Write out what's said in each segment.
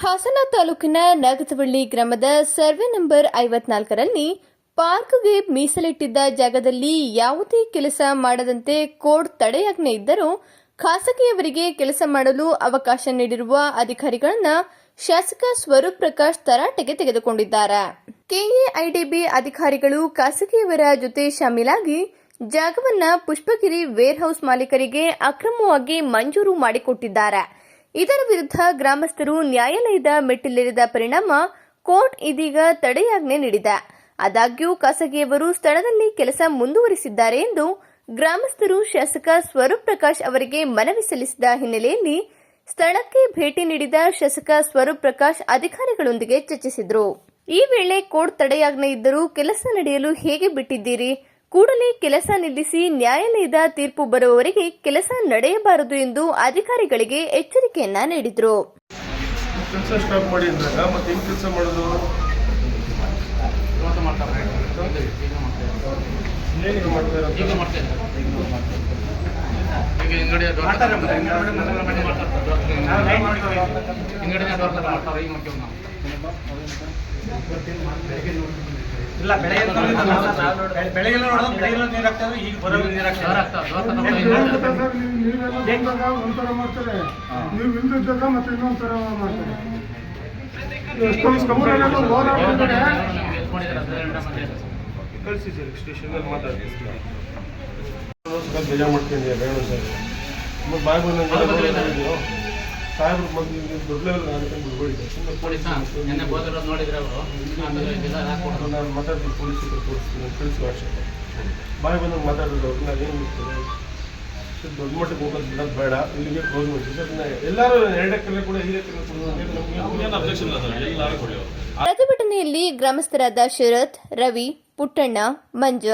ಹಾಸನ ತಾಲೂಕಿನ ನಾಗತವಳ್ಳಿ ಗ್ರಾಮದ survey number ಐವತ್ನಾಲ್ಕರಲ್ಲಿ ಪಾರ್ಕ್ಗೆ ಮೀಸಲಿಟ್ಟಿದ್ದ ಜಾಗದಲ್ಲಿ ಯಾವುದೇ ಕೆಲಸ ಮಾಡದಂತೆ ಕೋರ್ಟ್ ತಡೆಯಾಜ್ಞೆ ಇದ್ದರೂ ಖಾಸಗಿಯವರಿಗೆ ಕೆಲಸ ಮಾಡಲು ಅವಕಾಶ ನೀಡಿರುವ ಅಧಿಕಾರಿಗಳನ್ನ ಶಾಸಕ ಸ್ವರೂಪ್ ಪ್ರಕಾಶ್ ತರಾಟೆಗೆ ತೆಗೆದುಕೊಂಡಿದ್ದಾರೆ. ಕೆಎಐಡಿಬಿ ಅಧಿಕಾರಿಗಳು ಖಾಸಗಿಯವರ ಜೊತೆ ಶಾಮೀಲಾಗಿ ಜಾಗವನ್ನ ಪುಷ್ಪಗಿರಿ ವೇರ್ಹೌಸ್ ಮಾಲೀಕರಿಗೆ ಅಕ್ರಮವಾಗಿ ಮಂಜೂರು ಮಾಡಿಕೊಟ್ಟಿದ್ದಾರೆ. ಇದರ ವಿರುದ್ಧ ಗ್ರಾಮಸ್ಥರು ನ್ಯಾಯಾಲಯದ ಮೆಟ್ಟಿಲೇರಿದ ಪರಿಣಾಮ ಕೋರ್ಟ್ ಇದೀಗ ತಡೆಯಾಜ್ಞೆ ನೀಡಿದೆ. ಆದಾಗ್ಯೂ ಖಾಸಗಿಯವರು ಸ್ಥಳದಲ್ಲಿ ಕೆಲಸ ಮುಂದುವರಿಸಿದ್ದಾರೆ ಎಂದು ಗ್ರಾಮಸ್ಥರು ಶಾಸಕ ಸ್ವರೂಪ್ ಪ್ರಕಾಶ್ ಅವರಿಗೆ ಮನವಿ ಸಲ್ಲಿಸಿದ ಹಿನ್ನೆಲೆಯಲ್ಲಿ ಸ್ಥಳಕ್ಕೆ ಭೇಟಿ ನೀಡಿದ ಶಾಸಕ ಸ್ವರೂಪ್ ಪ್ರಕಾಶ್ ಅಧಿಕಾರಿಗಳೊಂದಿಗೆ ಚರ್ಚಿಸಿದರು. ಈ ವೇಳೆ ಕೋರ್ಟ್ ತಡೆಯಾಜ್ಞೆ ಇದ್ದರೂ ಕೆಲಸ ನಡೆಯಲು ಹೇಗೆ ಬಿಟ್ಟಿದ್ದೀರಿ? ಕೂಡಲೇ ಕೆಲಸ ನಿಲ್ಲಿಸಿ ನ್ಯಾಯಾಲಯದ ತೀರ್ಪು ಬರುವವರೆಗೆ ಕೆಲಸ ನಡೆಯಬಾರದು ಎಂದು ಅಧಿಕಾರಿಗಳಿಗೆ ಎಚ್ಚರಿಕೆಯನ್ನ ನೀಡಿದರು. ಇಲ್ಲ ಬೆಳಗ್ಗೆ ಬೆಳಗ್ಗೆ ನೋಡೋದು ಬೆಳಗ್ಗೆ ನೀರು ಈಗ ಬರೋ ನೀರು ಹಾಕ್ತಾರೆ ಒಂಥರ ಮಾಡ್ತಾರೆ. ನೀವು ಮತ್ತೆ ಇನ್ನೊಂಥರ ಮಾಡ್ತಾರೆ. ಕಳಿಸಿ ಸರ್ ಸ್ಟೇಷನ್ ಅಲ್ಲಿ ಮಾತಾಡ್ತೀನಿ ಸ್ವಲ್ಪ ಬೇಜಾರು ಸರ್. ಬಾಯ್ ಬಂದಂಗೆ ಸಾಹೇಬ್ರು ಮೊದಲು ದೊಡ್ಡ ಲೆವೆಲ್ ಅನ್ಕೊಂಡು ಬಿಡ್ಬೇಡಿ. ಸುಮ್ಮನೆ ಪೊಲೀಸ್ ನೆನ್ನೆ ಬೋದಿರೋದು ನೋಡಿದ್ರೆ ಅವರು. ಆಮೇಲೆ ಇದೆಲ್ಲ ಹಾಕ್ಕೊಡೋದು ನಾನು ಮಾತಾಡ್ತೀನಿ ತೋರಿಸ್ತೀನಿ ತಿಳಿಸಿ ವಾಟ್ಸಪ್ ಬಾಯ್ ಬಂದಂಗೆ ಮಾತಾಡೋದು ಅವ್ರು ನಾನು ಏನು ದೊಡ್ಡ ಮಟ್ಟಕ್ಕೆ ಹೋಗೋದು ಬಿಡೋದು ಬೇಡ ಇಲ್ಲಿಗೆ ಕ್ಲೋಸ್ ಮಾಡಿ ಎಲ್ಲರೂ ಎರಡಕ್ಕಲ್ಲೇ ಕೂಡ ಕೊಡಿ ಪ್ರತಿಭಟನೆಯಲ್ಲಿ ಗ್ರಾಮಸ್ಥರಾದ ಶರತ್ ರವಿ ಪುಟ್ಟಣ್ಣ ಮಂಜ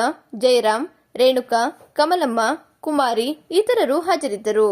ಜಯರಾಮ್ ರೇಣುಕಾ ಕಮಲಮ್ಮ ಕುಮಾರಿ ಇತರರು ಹಾಜರಿದ್ದರು.